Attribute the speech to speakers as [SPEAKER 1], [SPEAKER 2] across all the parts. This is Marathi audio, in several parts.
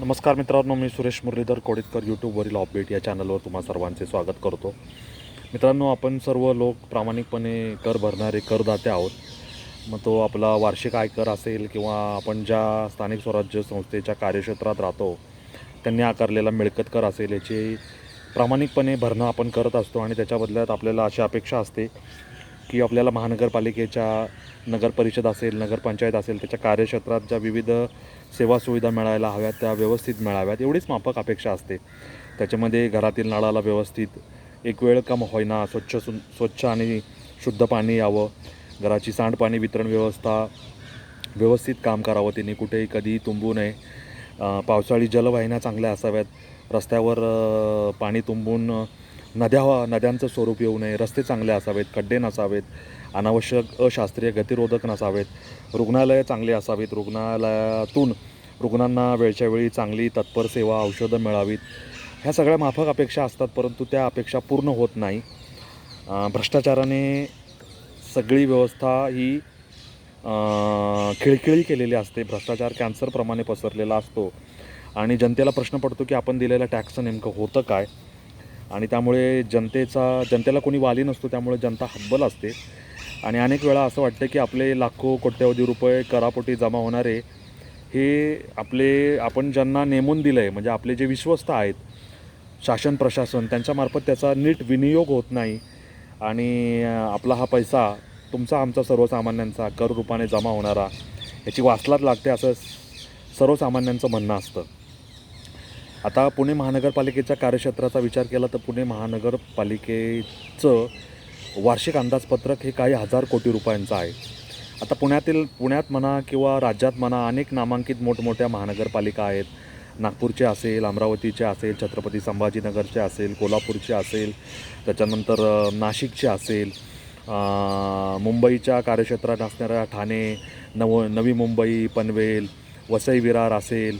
[SPEAKER 1] नमस्कार मित्रांनो मी सुरेश मुरलीधर कोडितकर यूट्यूबवरील अपडेट या चॅनलवर तुम्हा सर्वांचे स्वागत करतो. मित्रांनो आपण सर्व लोक प्रामाणिकपणे कर भरणारे करदाते आहोत. मग तो आपला वार्षिक आयकर असेल किंवा आपण ज्या स्थानिक स्वराज्य संस्थेच्या कार्यक्षेत्रात राहतो त्यांनी आकारलेला मिळकत कर असेल याची प्रामाणिकपणे भरणं आपण करत असतो आणि त्याच्या बदल्यात आपल्याला अशी अपेक्षा असते की आपल्याला महानगरपालिकेच्या नगरपरिषद असेल नगरपंचायत असेल त्याच्या कार्यक्षेत्रात ज्या विविध सेवा सुविधा मिळायला हव्यात त्या व्यवस्थित मिळाव्यात एवढीच माफक अपेक्षा असते. त्याच्यामध्ये घरातील नळाला व्यवस्थित एक वेळ कम होईना स्वच्छ सु स्वच्छ आणि शुद्ध पाणी यावं घराची सांडपाणी वितरण व्यवस्था व्यवस्थित काम करावं त्यांनी कुठेही कधीही तुंबू नये. पावसाळी जलवाहिन्या चांगल्या असाव्यात रस्त्यावर पाणी तुंबून नद्या नद्यांचं स्वरूप येऊ नये रस्ते चांगले असावेत खड्डे नसावेत अनावश्यक अशास्त्रीय गतिरोधक नसावेत रुग्णालयं चांगली असावीत रुग्णालयातून रुग्णांना वेळच्या वेळी चांगली तत्पर सेवा औषधं मिळावीत. ह्या सगळ्या माफक अपेक्षा असतात परंतु त्या अपेक्षा पूर्ण होत नाही. भ्रष्टाचाराने सगळी व्यवस्था ही खिळखिळी केलेली असते. भ्रष्टाचार कॅन्सरप्रमाणे पसरलेला असतो. आणि जनतेला प्रश्न पडतो की आपण दिलेल्या टॅक्सचं नेमकं होतं काय? आणि त्यामुळे जनतेचा जनतेला कोणी वाली नसतो त्यामुळे जनता हब्बल असते. आणि अनेक वेळा असं वाटतं की आपले लाखो कोट्यवधी रुपये करापोटी जमा होणारे हे आपले आपण ज्यांना नेमून दिलं आहे म्हणजे आपले जे विश्वस्त आहेत शासन प्रशासन त्यांच्यामार्फत त्याचा नीट विनियोग होत नाही. आणि आपला हा पैसा तुमचा आमचा सर्वसामान्यांचा कर रूपाने जमा होणारा याची वाचलाच लागते असं सर्वसामान्यांचं म्हणणं असतं. आता पुणे महानगरपालिकेच्या कार्यक्षेत्राचा विचार केला तर पुणे महानगरपालिकेचं वार्षिक अंदाजपत्रक हे काही हजार कोटी रुपयांचं आहे. आता पुण्यातील पुण्यात म्हणा किंवा राज्यात म्हणा अनेक नामांकित मोठमोठ्या महानगरपालिका आहेत. नागपूरचे असेल अमरावतीचे असेल छत्रपती संभाजीनगरचे असेल कोल्हापूरचे असेल त्याच्यानंतर नाशिकचे असेल मुंबईच्या कार्यक्षेत्रात असणाऱ्या ठाणे नव नवी मुंबई पनवेल वसई विरार असेल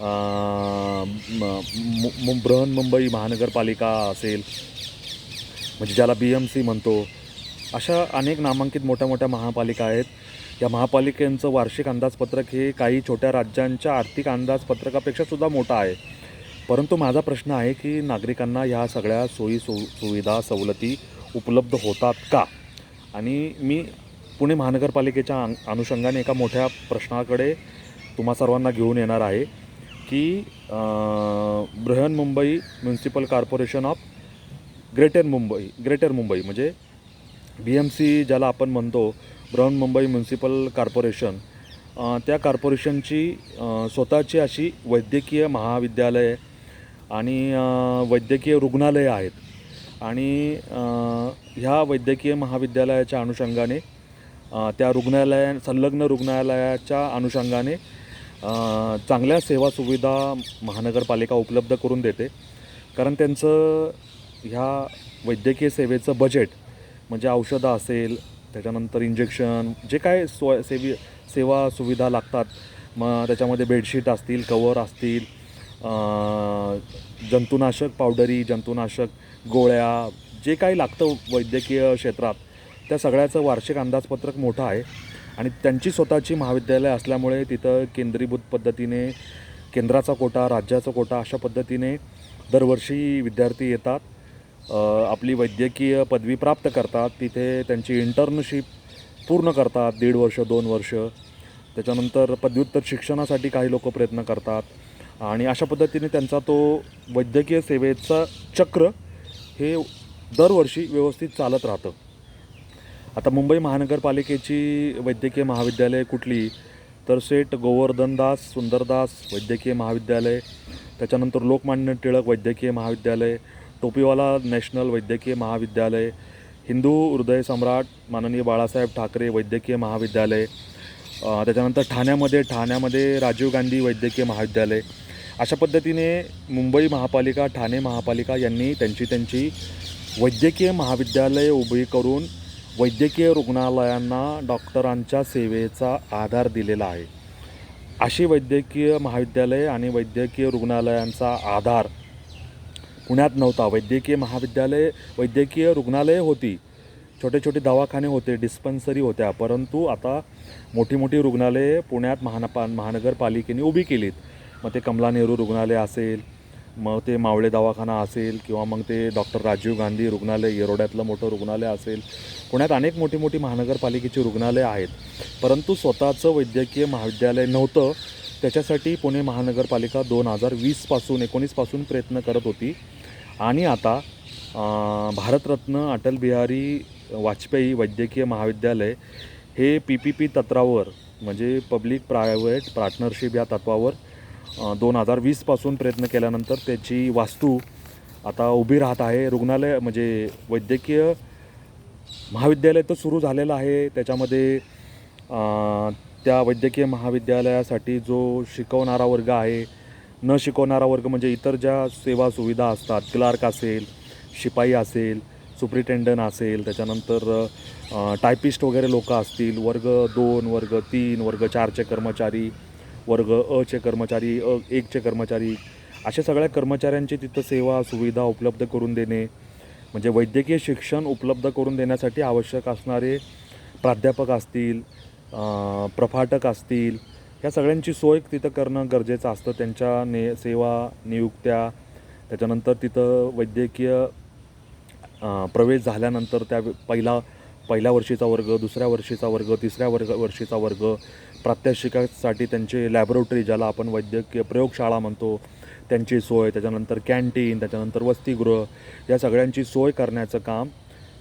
[SPEAKER 1] बृहन मुंबई मु- मु- बृहन्मुंबई महानगरपालिका असेल म्हणजे ज्याला बी एम सी म्हणतो अशा अनेक नामांकित मोठ्या मोठ्या महापालिका आहेत. या महापालिकेचं वार्षिक अंदाजपत्रक हे काही छोट्या राज्यांच्या आर्थिक अंदाजपत्रकापेक्षा सुद्धा मोठं आहे. परंतु माझा प्रश्न आहे की नागरिकांना ह्या सगळ्या सोयी सु सुविधा सवलती उपलब्ध होतात का? आणि मी पुणे महानगरपालिकेच्या अनुषंगाने एका मोठ्या प्रश्नाकडे तुम्हा सर्वांना घेऊन येणार आहे. की Brihanmumbai municipal corporation of greater Mumbai greater Mumbai म्हणजे बी एम सी ज्याला आपण म्हणतो बृहन्मुंबई म्युन्सिपल कॉर्पोरेशन त्या कॉर्पोरेशनची स्वतःची अशी वैद्यकीय महाविद्यालय आणि वैद्यकीय रुग्णालयं आहेत. आणि ह्या वैद्यकीय महाविद्यालयाच्या अनुषंगाने त्या रुग्णालया संलग्न रुग्णालयाच्या अनुषंगाने चांगल्या सेवा सुविधा महानगरपालिका उपलब्ध करून देते. कारण त्यांचं ह्या वैद्यकीय सेवेचं बजेट म्हणजे औषधं असेल त्याच्यानंतर इंजेक्शन जे काय स्व सेवी सेवा सुविधा लागतात मग त्याच्यामध्ये बेडशीट असतील कवर असतील जंतुनाशक पावडरी जंतुनाशक गोळ्या जे काही लागतं वैद्यकीय क्षेत्रात त्या सगळ्याचं वार्षिक अंदाजपत्रक मोठं आहे. आणि त्यांची स्वतःची महाविद्यालय असल्यामुळे तिथं केंद्रीभूत पद्धतीने केंद्राचा कोटा राज्याचा कोटा अशा पद्धतीने दरवर्षी विद्यार्थी येतात. आपली वैद्यकीय पदवी प्राप्त करतात. तिथे त्यांची इंटर्नशिप पूर्ण करतात दीड वर्ष दोन वर्ष. त्याच्यानंतर पदव्युत्तर शिक्षणासाठी काही लोक प्रयत्न करतात. आणि अशा पद्धतीने त्यांचा तो वैद्यकीय सेवेचं चक्र हे दरवर्षी व्यवस्थित चालत राहतं. आता मुंबई महानगरपालिकेची वैद्यकीय महाविद्यालय कुठली? तर सेठ गोवर्धनदास सुंदरदास वैद्यकीय महाविद्यालय त्याच्यानंतर लोकमान्य टिळक वैद्यकीय महाविद्यालय टोपीवाला नॅशनल वैद्यकीय महाविद्यालय हिंदू हृदय सम्राट माननीय बाळासाहेब ठाकरे वैद्यकीय महाविद्यालय त्याच्यानंतर ठाण्यामध्ये ठाण्यामध्ये राजीव गांधी वैद्यकीय महाविद्यालय. अशा पद्धतीने मुंबई महापालिका ठाणे महापालिका यांनी त्यांची त्यांची वैद्यकीय महाविद्यालय उभी करून वैद्यकीय रुग्णालयांना डॉक्टरांच्या सेवेचा आधार दिलेला आहे. अशी वैद्यकीय महाविद्यालय आणि वैद्यकीय रुग्णालयांचा आधार पुण्यात नव्हता. वैद्यकीय महाविद्यालय वैद्यकीय रुग्णालये होती. छोटे छोटे दवाखाने होते डिस्पन्सरी होत्या. परंतु आता मोठी मोठी रुग्णालये पुण्यात महानपा महानगरपालिकेने उभी केलीत. मग ते कमला नेहरू रुग्णालय असेल मग ते मावळे दवाखाना असेल किंवा मग ते डॉक्टर राजीव गांधी रुग्णालय येरोड्यातलं मोठं रुग्णालय असेल. पुण्यात अनेक मोठी मोठी महानगरपालिकेची रुग्णालय आहेत. परंतु स्वतःचं वैद्यकीय महाविद्यालय नव्हतं. त्याच्यासाठी पुणे महानगरपालिका दोन हजार वीसपासून एकोणीसपासून प्रयत्न करत होती. आणि आता भारतरत्न अटल बिहारी वाजपेयी वैद्यकीय महाविद्यालय हे पी पी पी तत्वावर म्हणजे पब्लिक प्रायव्हेट पार्टनरशिप या तत्वावर दोन हजार वीसपासून प्रयत्न केल्यानंतर त्याची वास्तू आता उभी राहत आहे. रुग्णालय म्हणजे वैद्यकीय महाविद्यालय तर सुरू झालेलं आहे. त्याच्यामध्ये त्या वैद्यकीय महाविद्यालयासाठी जो शिकवणारा वर्ग आहे न शिकवणारा वर्ग म्हणजे इतर ज्या सेवा सुविधा असतात क्लार्क असेल शिपाई असेल सुप्रिटेंडंट असेल त्याच्यानंतर टायपिस्ट वगैरे लोक असतील वर्ग दोन वर्ग तीन वर्ग चारचे कर्मचारी वर्ग अचे कर्मचारी अ एकचे कर्मचारी अशा सगळ्या कर्मचाऱ्यांची तिथं सेवा सुविधा उपलब्ध करून देणे म्हणजे वैद्यकीय शिक्षण उपलब्ध करून देण्यासाठी आवश्यक असणारे प्राध्यापक असतील प्रफाटक असतील ह्या सगळ्यांची सोय तिथं करणं गरजेचं असतं. त्यांच्या ने सेवा नियुक्त्या त्याच्यानंतर तिथं वैद्यकीय प्रवेश झाल्यानंतर त्या पहिला पहिल्या वर्षीचा वर्ग दुसऱ्या वर्षीचा वर्ग तिसऱ्या वर्ग वर्षीचा वर्ग. प्रात्यक्षिकासाठी त्यांचे लॅबोरेटरी ज्याला आपण वैद्यकीय प्रयोगशाळा म्हणतो त्यांची सोय त्याच्यानंतर कॅन्टीन त्याच्यानंतर वसतिगृह या सगळ्यांची सोय करण्याचं काम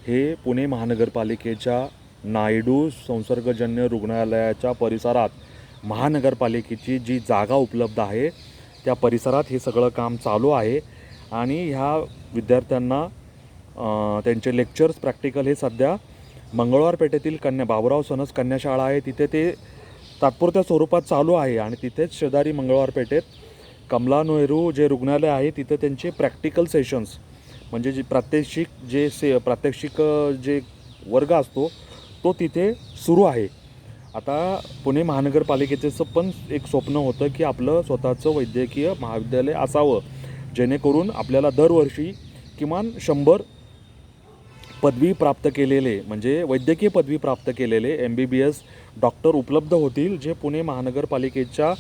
[SPEAKER 1] हे पुणे महानगरपालिकेच्या नायडू संसर्गजन्य रुग्णालयाच्या परिसरात महानगरपालिकेची जी जागा उपलब्ध आहे त्या परिसरात हे सगळं काम चालू आहे. आणि ह्या विद्यार्थ्यांना त्यांचे लेक्चर्स प्रॅक्टिकल हे सध्या मंगळवार पेठेतील कन्या बाबुराव सणस कन्याशाळा आहे. तिथे ते तात्पुरत्या स्वरूपात चालू आहे आणि तिथेच शेजारी मंगळवार पेठेत कमला नेहरू जे रुग्णालय आहे तिथे त्यांचे प्रॅक्टिकल सेशन्स म्हणजे जे प्रात्यक्षिक जे से प्रात्यक्षिक जे वर्ग असतो तो तिथे सुरू आहे. आता पुणे महानगरपालिकेचं पण एक स्वप्न होतं की आपलं स्वतःचं वैद्यकीय महाविद्यालय असावं जेणेकरून आपल्याला दरवर्षी किमान शंभर पदवी प्राप्त केलेले म्हणजे वैद्यकीय पदवी प्राप्त केलेले M B B S doctor उपलब्ध होतील जे पुणे महानगरपालिकेच्या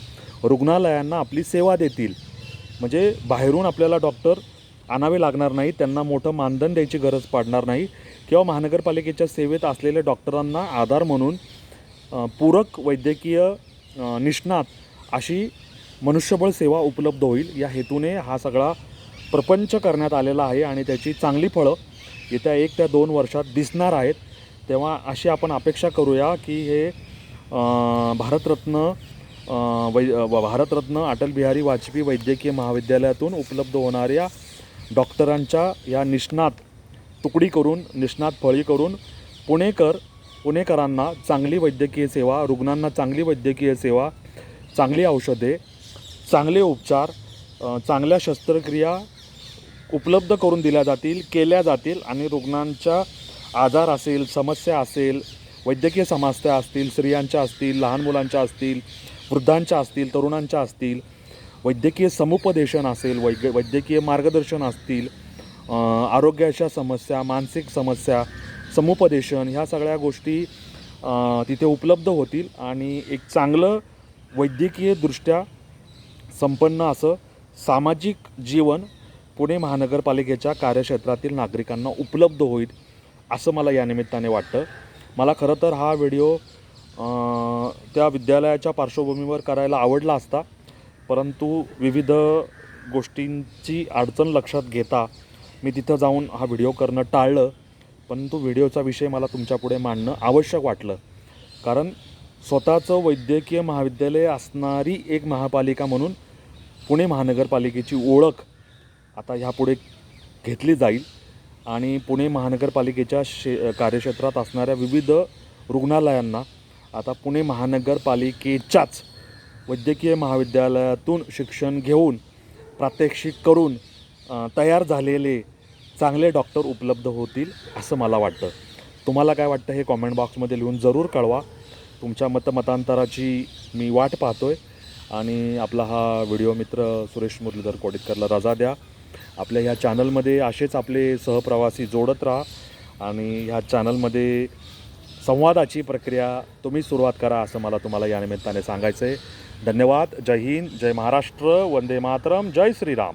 [SPEAKER 1] रुग्णालयांना आपली सेवा देतील. म्हणजे बाहेरून आपल्याला डॉक्टर आणावे लागणार नाही त्यांना मोठं मानधन द्यायची गरज पडणार नाही किंवा महानगरपालिकेच्या सेवेत असलेल्या डॉक्टरांना आधार म्हणून पूरक वैद्यकीय निष्णात अशी मनुष्यबळ सेवा उपलब्ध होईल. या हेतूने हा सगळा प्रपंच करण्यात आलेला आहे आणि त्याची चांगली फळं येत्या एक त्या दोन वर्षात दिसणार आहेत. तेव्हा अशी आपण अपेक्षा करूया की हे भारतरत्न वै भारतरत्न अटल बिहारी वाजपेयी वैद्यकीय महाविद्यालयातून उपलब्ध होणाऱ्या डॉक्टरांच्या या निष्णात तुकडी करून निष्णात फळी करून पुणेकर पुणेकरांना चांगली वैद्यकीय सेवा रुग्णांना चांगली वैद्यकीय सेवा चांगली औषधे चांगले उपचार चांगल्या शस्त्रक्रिया उपलब्ध करून दिल्या जातील केल्या जातील आणि रुग्णांच्या आजार असेल समस्या असेल वैद्यकीय समस्या असतील स्त्रियांच्या असतील लहान मुलांच्या असतील वृद्धांच्या असतील तरुणांच्या असतील वैद्यकीय समुपदेशन असेल वैद्य वैद्यकीय मार्गदर्शन असतील आरोग्याच्या समस्या मानसिक समस्या समुपदेशन ह्या सगळ्या गोष्टी तिथे उपलब्ध होतील आणि एक चांगलं वैद्यकीयदृष्ट्या संपन्न असं सामाजिक जीवन पुणे महानगरपालिकेच्या कार्यक्षेत्रातील नागरिकांना उपलब्ध होईल असं मला या निमित्ताने वाटतं. मला खरं तर हा व्हिडिओ त्या विद्यालयाच्या पार्श्वभूमीवर करायला आवडला असता परंतु विविध गोष्टींची अडचण लक्षात घेता मी तिथं जाऊन हा व्हिडिओ करणं टाळलं परंतु व्हिडिओचा विषय मला तुमच्यापुढे मांडणं आवश्यक वाटलं. कारण स्वतःचं वैद्यकीय महाविद्यालय असणारी एक महापालिका म्हणून पुणे महानगरपालिकेची ओळख आता ह्यापुढे घेतली जाईल. आणि पुणे महानगरपालिकेच्या शे कार्यक्षेत्रात असणाऱ्या विविध रुग्णालयांना आता पुणे महानगरपालिकेच्याच वैद्यकीय महाविद्यालयातून शिक्षण घेऊन प्रात्यक्षिक करून तयार झालेले चांगले डॉक्टर उपलब्ध होतील असं मला वाटतं. तुम्हाला काय वाटतं हे कॉमेंट बॉक्समध्ये लिहून जरूर कळवा. तुमच्या मतमतांतराची मी वाट पाहतो आहे आणि आपला हा व्हिडिओ मित्र सुरेश मुरलीधर कोडितकरला रजा द्या. आपल्या ह्या चॅनलमध्ये असेच आपले सहप्रवासी जोडत राहा आणि ह्या चॅनलमध्ये संवादाची प्रक्रिया तुम्ही सुरुवात करा असं मला तुम्हाला या निमित्ताने सांगायचं आहे. धन्यवाद. जय हिंद. जय महाराष्ट्र. वंदे मातरम. जय श्रीराम.